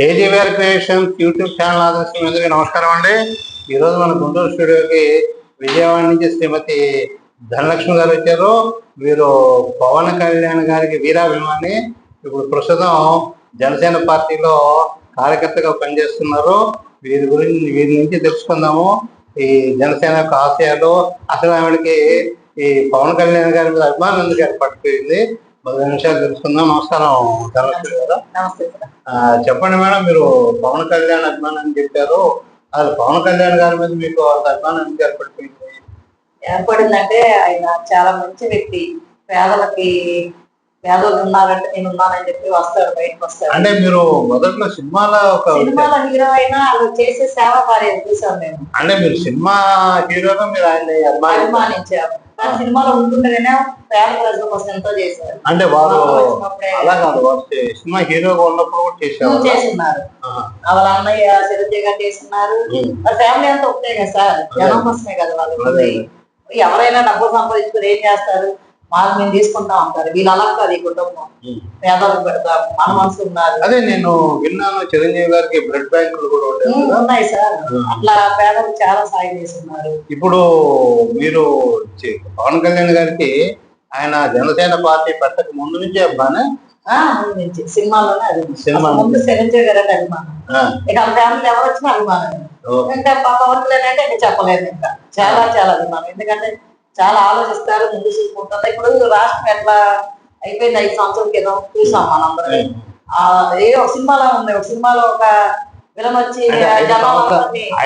కేజీవీఆర్ creations YouTube channel ఆదర్శించేందుకు నమస్కారం అండి. ఈరోజు మన గుంటూరు స్టూడియోకి విజయవాడ నుంచి శ్రీమతి ధనలక్ష్మి గారు వచ్చారు. వీరు పవన్ కళ్యాణ్ గారికి వీరాభిమాని. ఇప్పుడు ప్రస్తుతం జనసేన పార్టీలో కార్యకర్తగా పనిచేస్తున్నారు. వీరి గురించి వీరి నుంచి తెలుసుకుందాము. ఈ జనసేన యొక్క ఆశయాలు అసలు ఆవిడకి ఈ పవన్ కళ్యాణ్ గారి మీద అభిమానం ఎందుకు ఏర్పడిపోయింది? పది నిమిషాలు తెలుసుకుందాం. నమస్కారం ధనలక్ష్మి గారు. చెప్పండి మేడం మీరు పవన్ కళ్యాణ్ అభిమానం అని చెప్పారు. అది పవన్ కళ్యాణ్ గారి మీద మీకు అభిమానం ఎందుకు ఏర్పడిపోయింది? ఏర్పడిందంటే ఆయన చాలా మంచి వ్యక్తి. పేదలకి పేదలు ఉన్నారంటే నేను ఉన్నానని చెప్పి వస్తాడు బయటకు వస్తాడు. అంటే మీరు మొదట్లో సినిమాలో ఒక సినిమాలో హీరో అయినా వాళ్ళు చేసే సేవ కార్యం చూసాం మేము. అంటే మీరు సినిమా హీరోగా మీరు ఆయన అభిమాని అభిమానించాము. సినిమాలో ఉంటుండగానే పేద ప్రజల కోసం ఎంతో చేశారు. అంటే వారు అలా కాదు సినిమా హీరోగా ఉన్నప్పుడు కూడా చేసేవారు చేస్తున్నారు. వాళ్ళ అన్నయ్య చిరంజీవి గారు చేస్తున్నారు. ఫ్యామిలీ అంతా ఒకటే కదా సార్. జనం కోసమే కదా వాళ్ళు. ఎవరైనా డబ్బు సంపాదించుకుని ఏం చేస్తారు? మాకు మేము తీసుకుంటా ఉంటారు. వీళ్ళు అలా కాదు ఈ కుటుంబం. ఉమ్. పేదలకు పెడతాం మన మనసు ఉన్నారు. అదే నేను విన్నాను చిరంజీవి గారికి బ్లడ్ బ్యాంకులు కూడా ఉన్నాయి సార్. అట్లా పేదలకు చాలా సాయం చేస్తున్నారు. ఇప్పుడు మీరు పవన్ కళ్యాణ్ గారికి ఆయన జనసేన పార్టీ పెట్టక ముందు నుంచే అబ్బానే సినిమాలోనే అది సినిమా అసలు ముందు చిరంజీవి గారు అంటే అభిమానం. ఆ, ఇక వాళ్ళ ఫ్యామిలీ ఎవరు వచ్చినా అభిమానం. ఓ, ఇంకా పా- పవన్ కళ్యాణ్ అంటే ఇంకా చెప్పలేదు ఇంకా. చాలా చాలా అభిమానం. ఎందుకంటే చాలా ఆలోచిస్తారు ముందు చూసుకుంటారు. ఇప్పుడు రాష్ట్రం ఎట్లా అయిపోయింది ఐదు సంవత్సరాల క్రితం చూసాం మనందరం. ఆ ఏ ఒక సినిమాలో ఉంది ఒక సినిమాలో ఒక విలన్ వచ్చి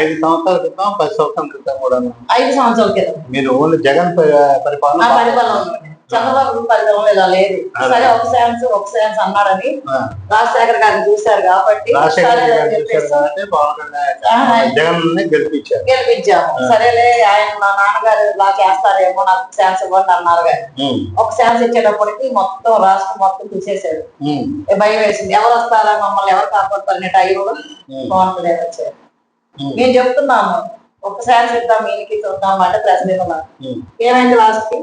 ఐదు సంవత్సరాలు క్రితం పది సంవత్సరాల క్రితం కూడా ఐదు సంవత్సరాల క్రితం. మీరు ఓన్లీ జగన్ పరిపాలన పరిపాలన. చంద్రబాబు పరిపాలన ఇలా లేదు. సరే ఒక ఛాన్స్ ఒక ఛాన్స్ అన్నాడని ఆ, రాజశేఖర్ గారిని చూశారు కాబట్టి గెలిపించాము. సరేలే ఆయన మా నాన్నగారు ఇలా చేస్తారేమో నాకు ఛాన్స్ ఇవ్వండి అన్నారు కానీ ఒక ఛాన్స్ ఇచ్చేటప్పటికి మొత్తం రాష్ట్రం మొత్తం ఏ భయం వేసింది. ఎవరు వస్తారా? మమ్మల్ని ఎవరు కాపాడుతారు? అనే టైంలో పవన్ కళ్యాణ్ వచ్చారు. నేను చెప్తున్నాను ఒక ఛాన్స్ ఇద్దాం ఈయనకి చూద్దాం అంటే ప్రశ్న. ఏమైంది లాస్ట్కి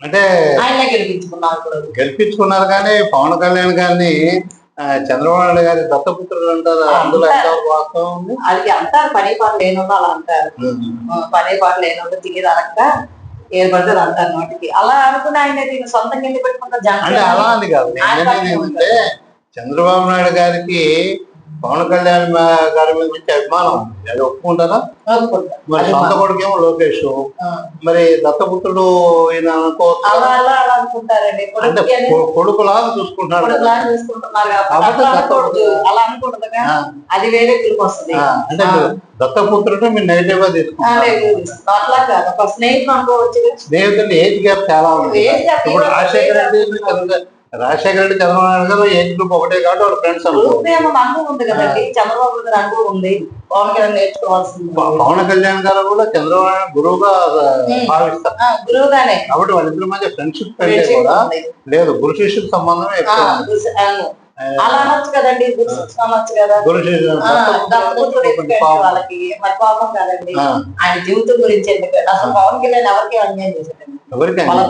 అంటే ఆయనే గెలిపించుకున్నాం ఇప్పుడు గెలిపించుకున్నారు కానీ పవన్ కళ్యాణ్ గారిని చంద్రబాబు నాయుడు గారి దత్తపుత్రుడు అంటారు. అందులో ఎంత వాస్తవం అది అంటారు పని పాట లేనోళ్ళు అలా అంటారు. పని పాట లేనోళ్ళు తిరిగి అనక ఏది పడితే అది అంటారు నోటికి అలా అనుకుని ఆయన దీన్ని సొంతంగా పెట్టుకుంటారు అంటే జనం అలా అని కాదు. చంద్రబాబు నాయుడు గారికి పవన్ కళ్యాణ్ గారి మీద మంచి అభిమానం అది. ఒప్పుకుంటారా. మరి సొంత కొడుకేమో లోకేష్. మరి దత్తపుత్రుడు ఈయన అనుకోవచ్చు? అలా అలా అలా అనుకుంటారండి. అంటే కొడుకుకి అని కొ- కొడుకులాగా చూసుకుంటున్నాడు ఇప్పుడు ప్లాన్ చేసుకుంటున్నారు కాబట్టి కాబట్టి అట్లా అనకూడదు దత్తపుత్రుడు. అలా అనకూడదుగా ఆ, అది వేరే వస్తుంది. అంటే దత్తపుత్రుడు మీరు నెగిటివ్గా తీసుకుంటారు స్నేహితులు ఏజ్ గ్యాప్ చాలా ఉంది. ఇప్పుడు రాజశేఖర రెడ్డి రాజశేఖర రెడ్డి చంద్రబాబు నాయుడు గారు ఏజ్ గ్రూప్ ఒకటే కాబట్టి వాళ్ళ ఫ్రెండ్స్ ఉంది కదండి చంద్రబాబు గారు ఉంది. పవన్ కళ్యాణ్ నేర్చుకోవాల్సింది పవన్ కళ్యాణ్ గారు కూడా చంద్రబాబు గురువుగా భావిస్తారు. గురువుగానే. కాబట్టి వాళ్ళిద్దరి మధ్య ఫ్రెండ్షిప్ కంటే కూడా. లేదు. గురు శిష్యుల సంబంధం. అలా అనొచ్చు కదండి. గురు అనొచ్చు కదా. వాళ్ళకి? మరి పాపం కదండి. ఆయన జీవితం గురించి అసలు పవన్ కళ్యాణ్ ఎవరికి అన్యాయం చేశాడండి? ఎవరికి వాళ్ళ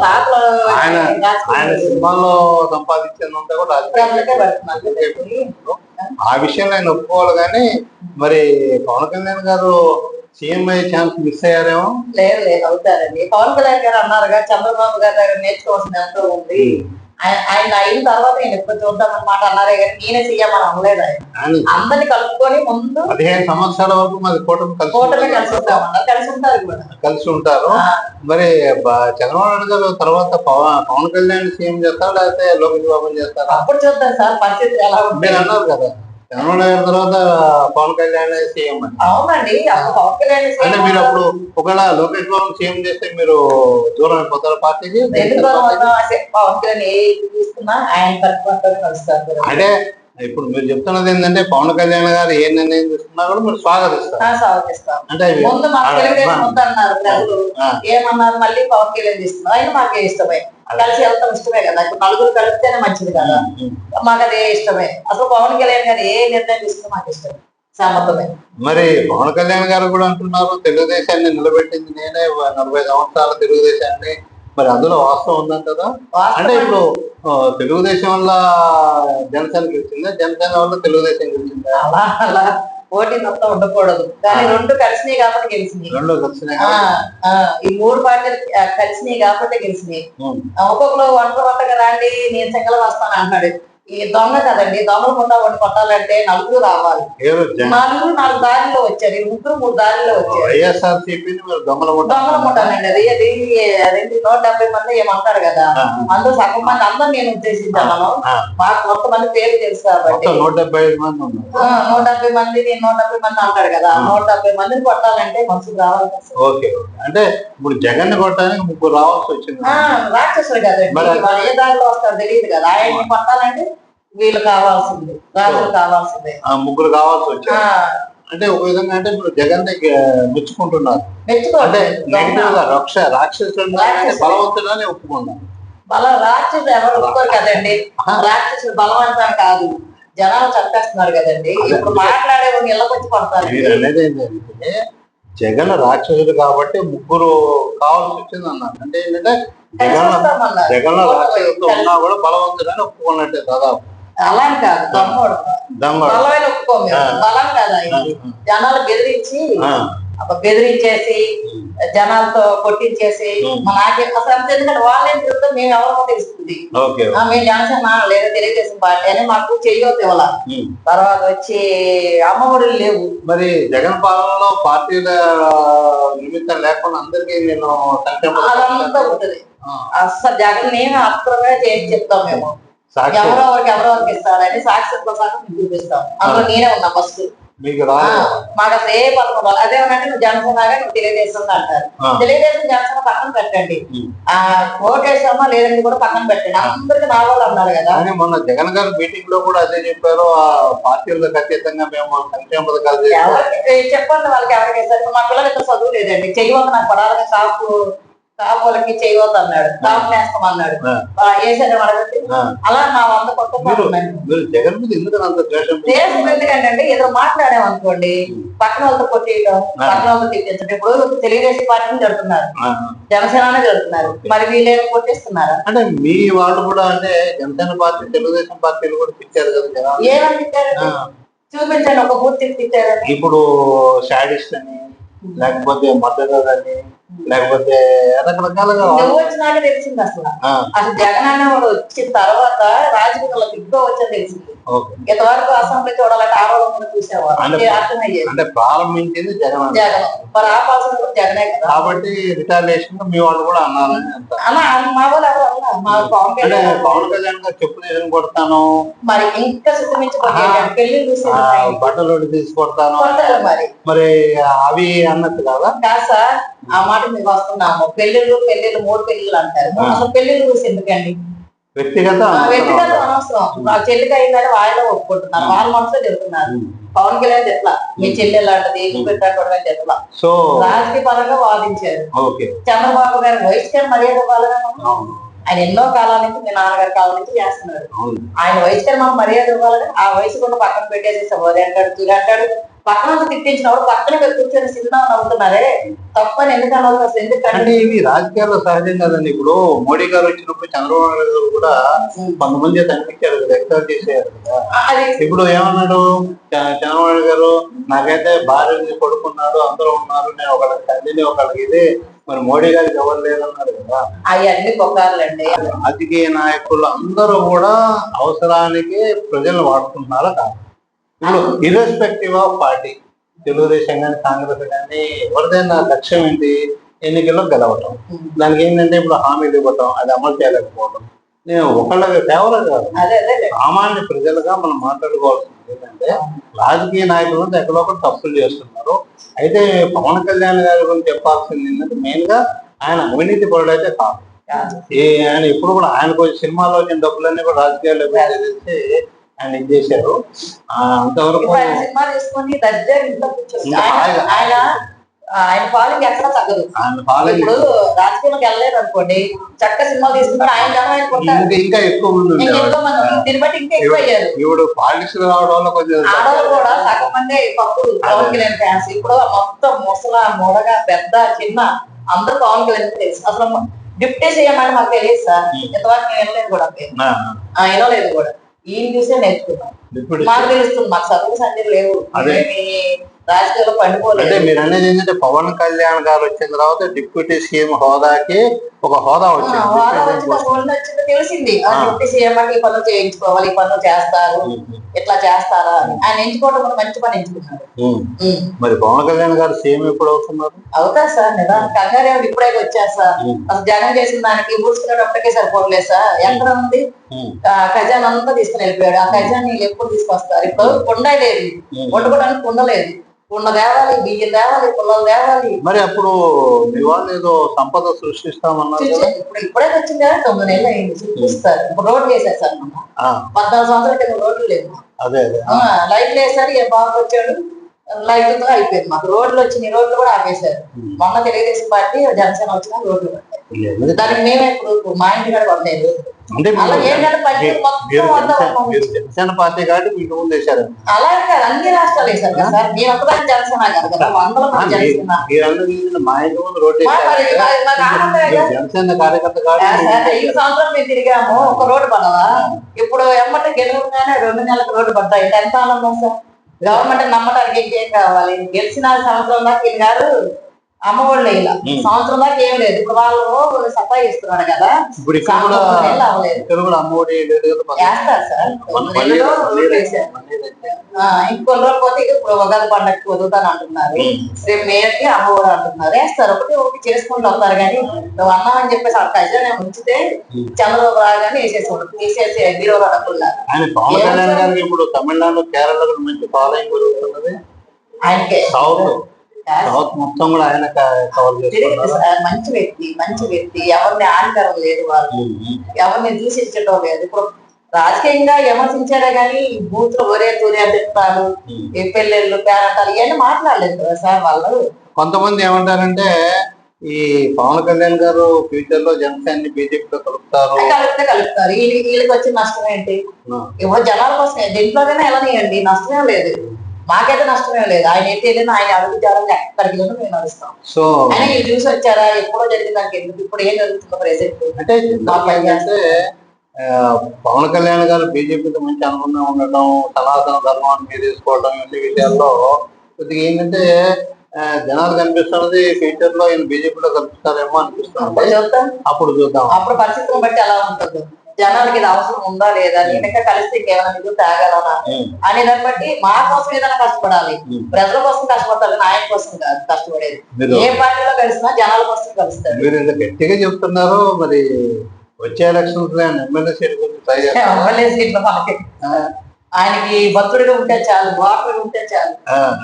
ఆయన ఆయన సినిమాల్లో సంపాదించినంత కూడా. ఆ విషయంలో ఆయన ఒప్పుకోవాలి కానీ మరి పవన్ కళ్యాణ్ గారు సీఎం అయ్యే ఛాన్స్ మిస్ అయ్యారేమో? లేదు లేదు అవుతారండి పవన్ కళ్యాణ్ గారు అన్నారుగా చంద్రబాబు గారి దగ్గర నేర్చుకోవాల్సిన ఎంతో ఉంది. ఆయన అయిన తర్వాత నేను ఎప్పుడు చూద్దాం అన్నమాట అన్నారే కానీ నేనే అని అనలేదు ఆయన. అందరిని కలుపుకొని ముందు పదిహేను సంవత్సరాల వరకు మాది కూటమి కలిసి కూటమి కలిసి. ఉంటామన్నారు కలిసి ఉంటారు కూడా. కలిసి ఉంటారు. మరి చంద్రబాబు నాయుడు గారు తర్వాత పవన్ పవన్ కళ్యాణ్ సీఎం చేస్తారా లేకపోతే లోకేష్ బాబు చేస్తారా? అప్పుడు చూద్దాం సార్ పరిస్థితి ఎలా ఉంటుంది? అన్నారు కదా. గారి తర్వాత పవన్ కళ్యాణ్ సీఎం అవునండి పవన్ కళ్యాణ్ అంటే మీరు అప్పుడు ఒకవేళ లోకేష్ బాబు సీఎం చేస్తే మీరు దూరం అయిపోతారు పార్టీకి? పవన్ కళ్యాణ్ ఏ తీసుకున్నా ఆయన పరిపాలన కలుస్తారు. అంటే ఇప్పుడు మీరు చెప్తున్నది ఏంటంటే పవన్ కళ్యాణ్ గారు ఏ నిర్ణయం తీసుకున్నా కూడా మీరు స్వాగతిస్తారు. స్వాగతిస్తాం. అంటే ఇవి- ముందు మాకు ఆ, తెలుగుదేశం ఆ, వద్దన్నారు ప్రజలు ఆ, ఏమన్నారు? మళ్ళీ పవన్ కళ్యాణ్ తీసుకున్నారు మాకే ఇష్టమే. కలిసి వెళ్తాం ఇష్టమే కదా. నలుగురు కలిస్తేనే మంచిది కదా. మాకు అదే ఇష్టమే. అసలు పవన్ కళ్యాణ్ గారు ఏ నిర్ణయం తీసుకున్నా మాకు ఇష్టమే. మరి పవన్ కళ్యాణ్ గారు కూడా అంటున్నారు తెలుగుదేశాన్ని నిలబెట్టింది నేనే. నలభై సంవత్సరాల తెలుగుదేశాన్ని మరి అందులో వాస్తవం ఉందంటారా అంటే ఇప్పుడు తెలుగుదేశం వల్ల జనసేన గెలిచిందా? జనసేన వల్ల తెలుగుదేశం గెలిచిందా? అలా అలా. పోటీ మొత్తం ఉండకూడదు. కానీ రెండు కలిసినాయి కాబట్టి గెలిచినాయి. రెండు ఈ మూడు పార్టీలు కలిసినాయి కాబట్టి గెలిచినాయి. ఒక్కొక్కరు వంట వంట కదా అండి నేను చెక్కలు వస్తాను అంటాడు ఈ దొంగ కదండి దొంగల ముందా వండి కొట్టాలంటే నలుగురు రావాలి. నలుగురు నాలుగు దారిలో వచ్చారు ముగ్గురు మూడు దారిలో వచ్చారు. దొంగల దొంగల ముఠానండి అది అది అదేంటి నూట డెబ్బై మంది ఏమంటారు కదా అందులో సగం మంది అందరూ నేను ఉద్దేశించాను. మాకు కొంతమంది పేరు తెలుసు కాబట్టి. నూట డెబ్బై మంది నూట డెబ్బై మంది నేను నూట డెబ్బై మంది అంటాడు కదా నూట డెబ్బై మందిని కొట్టాలంటే మనుషులు రావాలి. ఓకే. అంటే ఇప్పుడు జగన్ కొట్టడానికి ముగ్గురు రావాల్సి వచ్చింది. ఆ, రాక్షసుడు కదండి. ఏ దారిలో వస్తారో తెలియదు కదా. ఆయన్ని కొట్టాలంటే వీళ్ళు కావాల్సింది రాజులు కావాల్సిందే. ఆ ముగ్గురు కావాల్సి ఆ, వచ్చింది అంటే ఒక విధంగా అంటే ఇప్పుడు జగన్ మెచ్చుకుంటున్నారు. అంటే రక్ష రాక్షసుడు రాక్షసుడు. బలవంతుడని ఒప్పుకున్నాను బలం రాక్షసుడు ఎవరు ఒప్పుకోరు కదండి. రాక్షసుడు బలవంతం కాదు. జనాలు చంపేస్తున్నారు కదండి. ఇప్పుడు మాట్లాడే వాళ్ళు ఇళ్ళకొచ్చి కొడతారు. మీరు అనేది ఏంటంటే జగన్ రాక్షసుడు కాబట్టి ముగ్గురు కావాల్సి వచ్చింది అన్నారు. అంటే ఏంటంటే జగన్. జగన్ రాక్షసుడు ఉన్నా కూడా బలవంతుడని ఒప్పుకున్నట్టే దాదాపు. అలా కాదు దమ్మోడు. దమ్మ బలమైన ఒప్పుకోము. ఆ. బలం కాదు జనాలు బెదిరించి బెదిరించేసి జనాలతో కొట్టించేసి నాకే అసలు ఎందుకంటే వాళ్ళేం తిరుగుతాం మేము ఎవరికో తెలుస్తుంది. ఓకే ఆ, మేము జనసేన లేదా తెలుగుదేశం పార్టీ అని మాకు చెయ్యొద్దు ఇవాళ. తర్వాత వచ్చి అమ్మఒడులు లేవు. మరి జగన్ పాలనలో పార్టీల నిమిత్తం లేకుండా అందరికీ నేను అదంతా ఉంటుంది. ఆ, అసలు జగన్ నేను అప్పుడుగా చేసి చెప్తాం మేము. ఎవరో ఒకరికి ఎవరో సాక్షిత్వ సహా మీకు చూపిస్తాం. అందులో నేనే ఉన్నా ఫస్ట్ మీకు మాకు అసలు ఏ పథకం రాదు అదేమనంటే నువ్వు జనసేనగా నువ్వు తెలుగుదేశం అంటారు. తెలుగుదేశం జనసేన పక్కన పెట్టండి. ఆ ఓటేసామా లేదని కూడా పక్కన పెట్టండి. అందరికి నా వాళ్ళు అన్నారు కదా. మొన్న జగన్ గారు మీటింగ్లో కూడా అదే చెప్పారు. ఆ పార్టీలకు అతీతంగా మేము సంక్షేమ పథకాలు చెప్పండి వాళ్ళకి ఎవరికి మా పిల్లలకి ఇంత చదువు లేదండి. చెయ్యవద్దు నాకు పడాలని కాపు కాపులకి చేయవద్దు అన్నాడు కాపు నేస్తాం అన్నాడు. వేసాడు అడగండి. అలా మా వంద జగన్ మీద ఎందుకు అంత ద్వేషం? దేశం ఎందుకంటే ఏదో మాట్లాడామనుకోండి పక్కన వాళ్ళతో కొట్టేయడం పక్కన వాళ్ళతో తిట్టించడం ఇప్పుడు తెలుగుదేశం పార్టీని జడుతున్నారు ఆ. జనసేన జడుతున్నారు మరి వీళ్ళేమో కొట్టేస్తున్నారా? అంటే మీ వాళ్ళు కూడా అంటే జనసేన పార్టీ తెలుగుదేశం పార్టీలు కూడా తిట్టారు కదా ఏమని తిట్టారు. చూపించండి ఒక పూర్తి తిట్టారని. ఇప్పుడు షాడిస్ట్ అని లేకపోతే మద్దతు అని లేకపోతే రకరకాలుగా నువ్వు వచ్చినాక తెలిసింది అసలు. అసలు జగన్ అనేవాడు వచ్చిన తర్వాత రాజకీయాల్లో దిగ్గు వచ్చని తెలిసింది. ఇంతవరకు అసెంబ్లీ చూడాలంటే ఆడవాళ్ళ ముందు చూసేవారు. అర్థమయ్యేది అంటే ప్రారంభించింది జగన్. జగన్. మరి ఆపాల్సింది కూడా జగనే కదా. కాబట్టి రిటాలియేషన్ మీ వాళ్ళు కూడా అన్నారని అంటారు అలా మా వాళ్ళు ఎవరు అన్నారు మా పవన్ కళ్యాణ్ పవన్ కళ్యాణ్ గారు చెప్పు తీసుకుని కొడతాను. మరి ఇంకా శుద్ధమించబోయాడు పెళ్ళి బట్టలు తీసి కొడతాను. కొడతారు మరి. మరి అవి అన్నట్టు కదా? కాదు సార్. ఆ మాట మీకు వస్తున్నాము. పెళ్ళిళ్ళు పెళ్ళిళ్ళు మూడు పెళ్ళిళ్ళు అంటారు. ఆ. అసలు పెళ్ళిళ్ళు చూసి ఎందుకండి? వ్యక్తిగత ఆ వ్యక్తిగత అనవసరం. నా చెల్లికి అయిందని వాళ్ళే ఒప్పుకుంటున్నారు. వాళ్ళ మనసులో చెబుతున్నారు. పవన్ కళ్యాణ్ ఎట్లా మీ చెల్లి లాంటిది పెట్టాడు ఎట్లా సో రాజకీయ పరంగా వాదించారు. చంద్రబాబు గారి వయసు గారు మర్యాద ఇవ్వాలని ఆయన ఎన్నో కాలాల నుంచి మీ నాన్నగారి కాలం నుంచి చేస్తున్నారు ఆయన వయసు గారు మాకు మర్యాద ఇవ్వాలని ఆ వయసు కూడా పక్కన పెట్టేసి సోదరి అంటాడు తూరి అంటాడు పక్కన నుంచి తిట్టించినప్పుడు పక్కన కూర్చొని సినిమా నవ్వుతున్నారే? తప్పని ఎందుకు అనవలసి అసలు ఎందుకంటే ఇవి రాజకీయాల్లో సహజం కదండి. ఇప్పుడు మోడీ గారు వచ్చినప్పుడు చంద్రబాబు నాయుడు గారు కూడా కొంతమంది చేత అనిపించారు కదా ఎక్స్ట్రా చేసేయారు కదా అది. ఇప్పుడు ఏమన్నాడు? చంద్రబాబు నాయుడు గారు నాకైతే భార్య కొడుకున్నారు అందరూ ఉన్నారు నేను ఒకళ్ళకి తండ్రిని ఒకళ్ళకి ఇది మరి మోడీ గారికి ఎవరు లేదన్నారు కదా. అవన్నీ పొక్కారులండి రాజకీయ నాయకులు అందరూ కూడా అవసరానికి ప్రజలు వాడుకుంటున్నారా కాదు. ఇప్పుడు ఇర్రెస్పెక్టివ్ ఆఫ్ పార్టీ తెలుగుదేశం కానీ కాంగ్రెస్ కానీ ఎవరిదైనా లక్ష్యం ఏంటి? ఎన్నికల్లో గెలవటం. దానికి ఏంటంటే ఇప్పుడు హామీలు ఇవ్వటం అది అమలు చేయలేకపోవడం నేను ఒకళ్ళకి ఫేవర్ కాదు సామాన్య ప్రజలుగా మనం మాట్లాడుకోవాల్సింది ఏంటంటే రాజకీయ నాయకులు ఎక్కడో ఒకటి తప్పులు చేస్తున్నారు. అయితే పవన్ కళ్యాణ్ గారి గురించి చెప్పాల్సింది ఏంటంటే మెయిన్గా ఆయన అవినీతి పరుడైతే కాదు. ఆయన ఎప్పుడు కూడా ఆయన కొంచెం సినిమాలో వచ్చిన డబ్బులన్నీ కూడా రాజకీయాల్లో పెట్టేసి ఆయన ఇది చేశారు? అంతవరకు సినిమా తీసుకొని ఆయన. ఆయన పాలింగ్ ఎక్కడ తగ్గదు. ఆయన ఫాలోయింగ్ ఇప్పుడు రాజకీయంలోకి వెళ్ళలేదు అనుకోండి చక్క సినిమా తీసుకుంటారు ఆయన ఇంకా ఎక్కువ మంది. దీన్ని బట్టి ఇంకా ఎక్కువ అయ్యారు. ఇప్పుడు పాలిటిక్స్ రావడం కొంచెం ఆడవాళ్ళు కూడా సగం మంది పప్పులు పవన్ కళ్యాణ్ ఫ్యాన్స్ ఇప్పుడు మొత్తం ముసల మూడగా పెద్ద చిన్న అందరూ పవన్ కళ్యాణ్ తెలుసు. అసలు డిప్యూటీ సీఎం అని మాకు తెలియదు సార్. ఇంతవరకు నేను వినలేదు కూడా. వినలేదు కూడా. ఈయన చూసే నేర్చుకున్నాం మాకు తెలుస్తుంది మాకు చదువు లేవు. రాజకీయాల్లో అంటే పండుకోలేదు మీరు అనేది ఏంటంటే పవన్ కళ్యాణ్ గారు వచ్చిన తర్వాత డిప్యూటీ సీఎం హోదాకి ఒక హోదా వచ్చింది. తెలిసింది. డిప్యూటీ సీఎం అంటే ఈ పనులు చేయించుకోవాలి ఈ పనులు చేస్తారు. ఇట్లా చేస్తారా అని. ఆయన ఎంచుకోవడం మంచి పని ఎంచుకున్నాడు. ఉమ్. మరి పవన్ కళ్యాణ్ గారు సీఎం ఎప్పుడు అవుతున్నారు? అవుతా సార్ నిదానం కంగారు ఏమిటి ఇప్పుడే వచ్చారు సార్. అసలు జగన్ చేసిన దానికి ఊడ్చుకునేటప్పటికే సరిపోవట్లేదు సార్. ఎక్కడ ఉంది? ఖజానా అంతా తీసుకుని వెళ్ళిపోయాడు. ఆ ఖజానా ఎప్పుడు తీసుకొస్తారు? ఇప్పుడు కుండ లేదు. వండుకోవడానికి కుండ లేదు. కుండ తేవాలి బియ్యం తేవాలి పుల్లలు తేవాలి. మరి అప్పుడు మీ వాళ్ళు ఏదో సంపద సృష్టిస్తామన్నారు చూసి- ఇప్పుడు ఇప్పుడే వచ్చింది కదా తొమ్మిది నెలలు అయింది చూపిస్తారు. ఇప్పుడు రోడ్లు వేసారు సార్ మొన్న ఆ, పద్నాలుగు సంవత్సరాల కింద రోడ్లు లేవు అదే అదే. ఆ, లైట్లు వేసారు ఏ బాబు వచ్చాడు లైట్లతో అయిపోయింది మాకు. రోడ్లు వచ్చినాయి రోడ్లు కూడా ఆపేశారు. మొన్న తెలుగుదేశం పార్టీ జనసేన వచ్చిన రోడ్లు? దానికి మేమే ఇప్పుడు మా ఇంటి కాడ పడలేదు అంటే మీరు- జనసేన- పార్టీ కాబట్టి మీకు ముందు వేశారు అలాగే అన్ని రాష్ట్రాలు వేశారు కదా సార్. నేను ఒక్కదాన్ని జనసేన కాదు కదా వందల మంది జనసేన. మీరు మా ఇంటి ముందు రోడ్డు కదా. జనసేన కార్యకర్త కాబట్టి ఈ సంవత్సరం మేము తిరిగాము ఒక రోడ్డు పడవా? ఇప్పుడు ఎమ్మట గెలవగానే రెండు నెలలకు రోడ్డు పడతాయి. ఎంత ఆనందం సార్. గవర్నమెంట్ నమ్మటానికి ఇంకేం కావాలి? గెలిచిన సంవత్సరం దాకా గారు అమ్మఒళ్ళు ఇలా. సంవత్సరం దాకా ఏం లేదు. ఇప్పుడు వాళ్ళు సఫాయి ఇస్తున్నారు కదా. ఇప్పుడు. వేస్తారు సార్. ఇంకొన్ని రోజులు పోతే ఇప్పుడు ఉగాది పండగకి వదులుతాను అంటున్నారు. రేపు మేయర్కి అమ్మఒడు అంటున్నారు. వేస్తారు. ఒకటి ఒకటి చేసుకుంటూ వస్తారు కానీ నువ్వు అన్నామని చెప్పేసి ఆ ఖజానా ఉంచితే. చంద్రబాబు రాగానే తీసేసి ఆయన పవన్ ఏం కళ్యాణ్ సార్? గారికి ఇప్పుడు తమిళనాడు కేరళలో కూడా మంచి ఫాలోయింగ్ ఆయనకే. సౌత్. మొత్తం కూడా ఆయన సార్ మంచి వ్యక్తి మంచి వ్యక్తి. ఎవరిని ఆనికరం లేదు వాళ్ళు. ఉమ్. ఎవరిని దూషించడం లేదు. ఇప్పుడు రాజకీయంగా విమర్శించారే కానీ బూత్లో ఒరే తూరే ఉమ్. ఈ పెళ్ళిళ్ళు పేరంటాలు ఇవన్నీ మాట్లాడలేదు కదా సార్ వాళ్ళు? కొంతమంది ఏమంటారంటే ఈ పవన్ కళ్యాణ్ గారు ఫ్యూచర్లో జనసేన బీజేపీతో కలుపుతారు. కలిపితే కలుపుతారు. వీళ్ళకి వచ్చిన నష్టం ఏంటి? ఇవ్వ జనాల కోసం దీంట్లోనే వెళ్ళనియండి నష్టమే లేదు. మాకైతే నష్టమే లేదు. ఆయన ఎట్టి వెళ్ళినా ఆయన అడుగు జాలని ఎక్కడికి వెళ్ళినా మేము నడుస్తాం. సో ఆయన చూసి వచ్చారా? ఎప్పుడో జరిగిన దానికి ఎందుకు? ఇప్పుడు ఏం జరుగుతుందో ప్రెసెంట్ అంటే ఏంటంటే పవన్ కళ్యాణ్ గారు బీజేపీతో మంచి అనుబంధం ఉండటం సనాతన ధర్మాన్ని తీసుకోవడం ఇన్ని విషయాల్లో కొద్దిగా ఏంటంటే జనాలు కనిపిస్తున్నది ఫ్యూచర్లో ఈయన బీజేపీలో కలుపుతారేమో అనిపిస్తుంది. చూద్దాం. అప్పుడు చూద్దాం. అప్పుడు పరిస్థితిని బట్టి ఎలా ఉంటుందో. జనాలకి ఇది అవసరం ఉందా లేదా? ఇంకా కలిస్తే ఇంకేమైనా నిధులు తాగలనా? అనే దాన్ని బట్టి మా కోసం ఏదైనా కష్టపడాలి. ప్రజల కోసం కష్టపడతారు ఆయన కోసం కాదు కష్టపడేది. ఏ పార్టీలో కలిసినా జనాల కోసం కలుస్తారు. మీరు ఇంత గట్టిగా చెప్తున్నారు మరి వచ్చే ఎలక్షన్స్లో ఎమ్మెల్యే సీట్ ఎమ్మెల్యే సీట్లు ఆయనకి భక్తుడిగా ఉంటే చాలు వాటర్ ఉంటే చాలు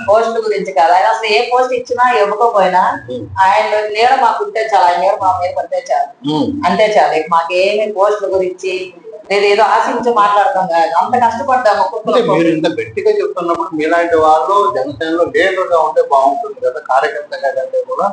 పోస్ట్ గురించి కాదు. ఆయన అసలు ఏ పోస్ట్ ఇచ్చినా ఇవ్వకపోయినా ఆయన నీడ మాకు ఉంటే చాలు ఆయన నీడ మా మీద పడితే చాలు. అంతే చాలు. మాకేమి పోస్టుల గురించి లేదు ఏదో ఆశించి మాట్లాడతాం కాదు. అంత కష్టపడ్డాము మీరు ఇంత గట్టిగా చెప్తున్నప్పుడు మీలాంటి వాళ్ళు జనసేనలో లీడర్గా ఉంటే బాగుంటుంది కదా కార్యకర్తగా కంటే కూడా.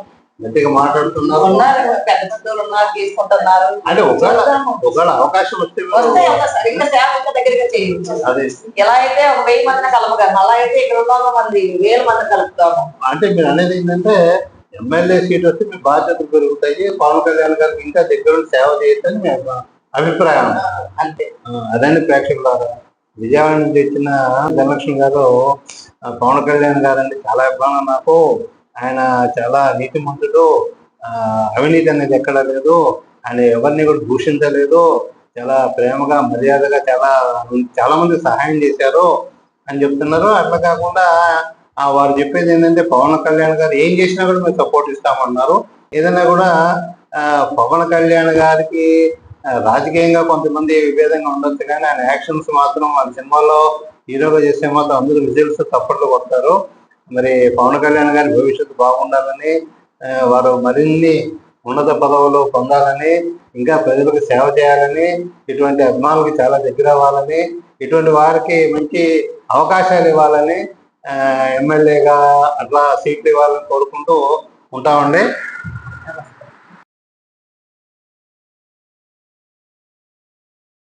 గట్టిగా మాట్లాడుతున్నారు. ఉన్నారు పెద్ద పెద్దలు ఉన్నారు తీసుకుంటున్నారు. అంటే ఒకవేళ. ఒకవేళ అవకాశం వస్తే మీరు- వస్తే ఒక సరిగ్గా సేవ ఇంకా దగ్గరగా చేయొచ్చు అది. ఎలా అయితే ఒక వెయ్యి మందిని కలపగలను అలా అయితే ఇక్కడ మంది వేల మంది కలుపుతాము. అంటే మీరు అనేది ఏంటంటే ఎమ్మెల్యే సీట్ వస్తే మీ బాధ్యతలు పెరుగుతాయి. పవన్ కళ్యాణ్ గారికి ఇంకా దగ్గర సేవ చేయొచ్చని మీ అభి- అభిప్రాయం. అంతే. అదండి ప్రేక్షకులారా. విజయవాడ నుంచి వచ్చిన ధనలక్ష్మి గారు పవన్ కళ్యాణ్ గారు అంటే చాలా అభిమానం నాకు. ఆయన చాలా నీతిమంతుడు. మంతుడు అవినీతి అనేది ఎక్కడ లేదు. ఆయన ఎవరిని కూడా దూషించలేదు. చాలా ప్రేమగా మర్యాదగా చాలా చాలా మంది సహాయం చేశారు అని చెప్తున్నారు. అట్లా కాకుండా వారు చెప్పేది ఏంటంటే పవన్ కళ్యాణ్ గారు ఏం చేసినా కూడా మేము సపోర్ట్ ఇస్తామన్నారు. ఏదైనా కూడా పవన్ కళ్యాణ్ గారికి రాజకీయంగా కొంతమంది విభేదంగా ఉండొచ్చు కానీ ఆయన యాక్షన్స్ మాత్రం వాళ్ళ సినిమాలో హీరోగా చేస్తే మాత్రం అందరూ విజువల్స్ తప్పట్లు కొడతారు. మరి పవన్ కళ్యాణ్ గారి భవిష్యత్తు బాగుండాలని వారు మరిన్ని ఉన్నత పదవులు పొందాలని ఇంకా ప్రజలకు సేవ చేయాలని ఇటువంటి అభిమానులకు చాలా దగ్గర అవ్వాలని ఇటువంటి వారికి మంచి అవకాశాలు ఇవ్వాలని ఎమ్మెల్యేగా అట్లా సీట్లు ఇవ్వాలని కోరుకుంటూ ఉంటామండి.